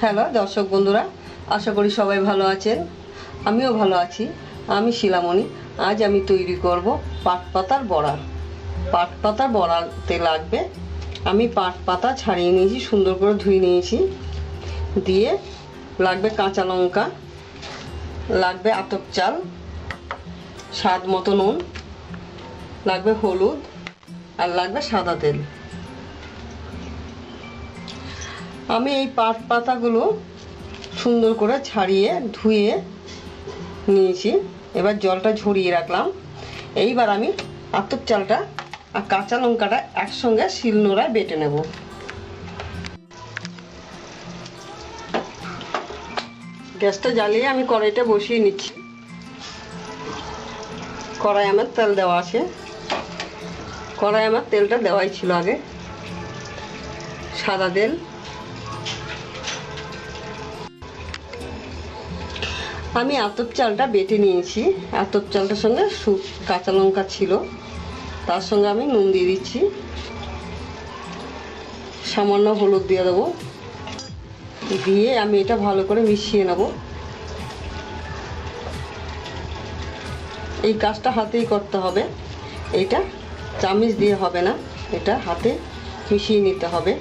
Hello, দর্শক বন্ধুরা, আশা করি সবাই ভালো আছেন। আমিও ভালো আছি। আমি শিলামণি। আজ আমি তৈরি করব পাট পাতার বড়া। পাট পাতার বড়াতে লাগবে। আমি পাট পাতা ছাড়িয়ে নিয়েছি, সুন্দর করে ধুয়ে নিয়েছি। দিয়ে লাগবে কাঁচা লঙ্কা, লাগবে আতপ চাল, স্বাদ মতো নুন, লাগবে হলুদ, আর লাগবে সাদা তেল। আমি এই পাট পাতাগুলো সুন্দর করে ছাড়িয়ে, ধুয়ে নিয়েছি। এবার জলটা ঝরিয়ে রাখলাম। এইবার আমি আতপ চালটা আর কাঁচা লঙ্কাটা একসঙ্গে শিলনোড়ায় বেটে নেব। গ্যাসটা জ্বালিয়ে আমি কড়াইটা বসিয়ে নিচ্ছি। কড়াই আমার তেল দেওয়া আছে। কড়াই আমার তেলটা দেওয়াই ছিল আগে। সাদা তেল। আমি আতপ চালটা বেটে নিয়েছি। আতপ চালটার সঙ্গে সু কাঁচা লঙ্কা ছিল। তার সঙ্গে আমি নুন দিয়ে দিচ্ছি। সামান্য হলুদ দিয়ে দেবো। দিয়ে আমি এটা ভালো করে মিশিয়ে নেব। এই কাজটা হাতেই করতে হবে। এটা চামিচ দিয়ে হবে না। এটা হাতে মিশিয়ে নিতে হবে।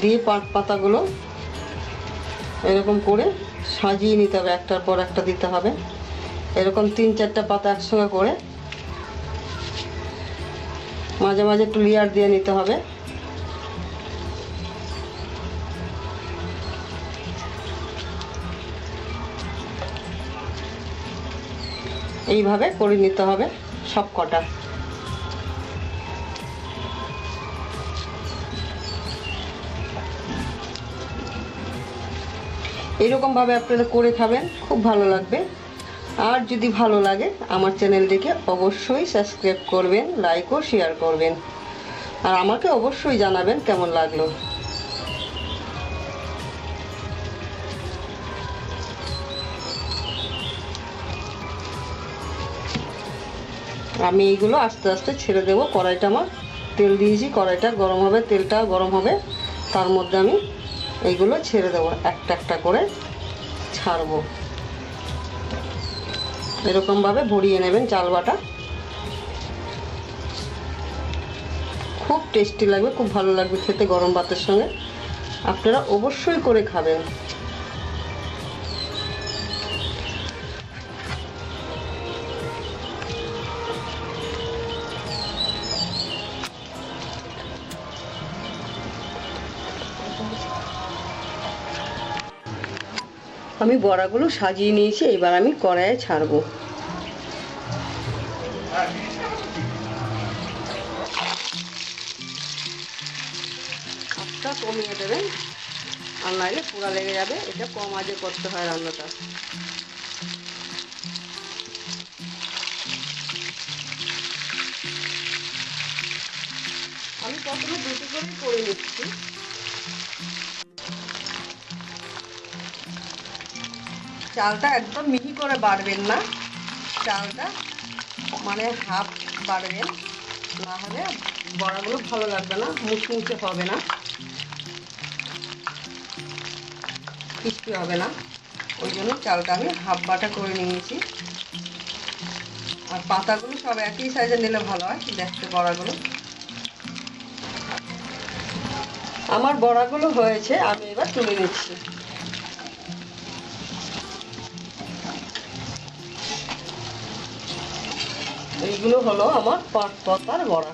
দিয়ে পাট পাতাগুলো এরকম করে সাজিয়ে নিতে হবে, একটার পর একটা দিতে হবে। এরকম তিন চারটা পাতা একসঙ্গে করে মাঝে মাঝে একটু দিয়ে নিতে হবে। এইভাবে করে নিতে হবে সব কটা এরকমভাবে আপনারা করে খাবেন, খুব ভালো লাগবে। আর যদি ভালো লাগে, আমার চ্যানেল চ্যানেলটিকে অবশ্যই সাবস্ক্রাইব করবেন লাইক ও শেয়ার করবেন। আর আমাকে অবশ্যই জানাবেন কেমন লাগল। আমি এইগুলো আস্তে আস্তে ছেড়ে দেবো। কড়াইটা আমার তেল দিয়েছি, কড়াইটা গরম হবে, তেলটা গরম হবে। তার মধ্যে আমি এইগুলো ছেড়ে দেবো, একটা একটা করে ছাড়বো। এরকমভাবে ভরিয়ে নেবেন চাল বাটা। খুব টেস্টি লাগবে, খুব ভালো লাগবে খেতে গরম ভাতের সঙ্গে। আপনারা অবশ্যই করে খাবেন। আমি বড়াগুলো সাজিয়ে নিয়েছি, এবার আমি কড়াইয়ে ছাড়বো। আটটা কমিয়ে দেবেন, আর নাহলে পুরা লেগে যাবে। এটা কম আজে করতে হয় রান্নাটা। আমি প্রথমে দুটো করেই করে নিচ্ছি। চালটা একদম মিহি করে বাড়বেন না। চালটা মানে হাফ বাড়বেন। না হলে বড়াগুলো ভালো লাগবে না মুচমুচে হবে না। ক্রিস্পি হবে না। ওই জন্য চালটা আমি হাফ বাটা করে নিয়েছি। আর পাতাগুলো সব একই সাইজে নিলে ভালো হয়, দেখতে বড়াগুলো। আমার বড়াগুলো হয়েছে, আমি এবার তুলে নিচ্ছি। এইগুলো হলো আমার পাট পাতার বড়া।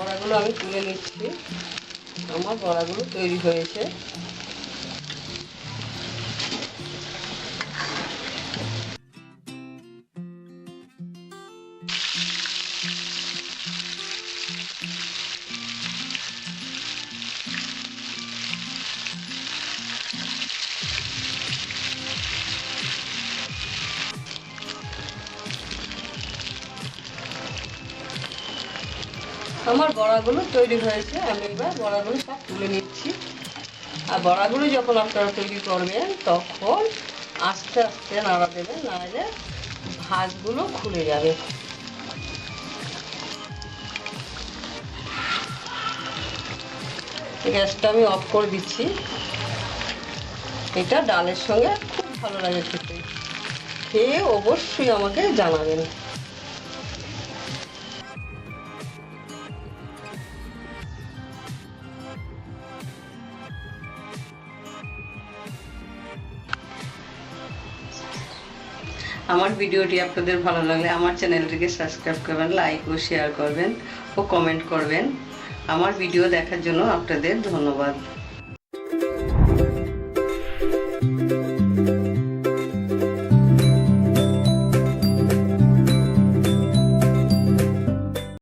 বড়াগুলো আমি তুলে নিচ্ছি। আমার বড়াগুলো তৈরি হয়েছে। আমার বড়াগুলো তৈরি হয়েছে, আমি এবার বড়াগুলো সব তুলে নিচ্ছি। আর বড়াগুলো যখন আপনারা তৈরি করবেন, তখন আস্তে আস্তে নাড়া দেবেন, নাড়ালে ভাজগুলো খুলে যাবে। গ্যাসটা আমি অফ করে দিচ্ছি। এটা ডালের সঙ্গে খুব ভালো লাগে খেতে। খেয়ে অবশ্যই আমাকে জানাবেন। আমার ভিডিওটি আপনাদের ভালো লাগলে আমার চ্যানেলটিকে সাবস্ক্রাইব করবেন লাইক ও শেয়ার করবেন ও কমেন্ট করবেন। আমার ভিডিও দেখার জন্য আপনাদের ধন্যবাদ।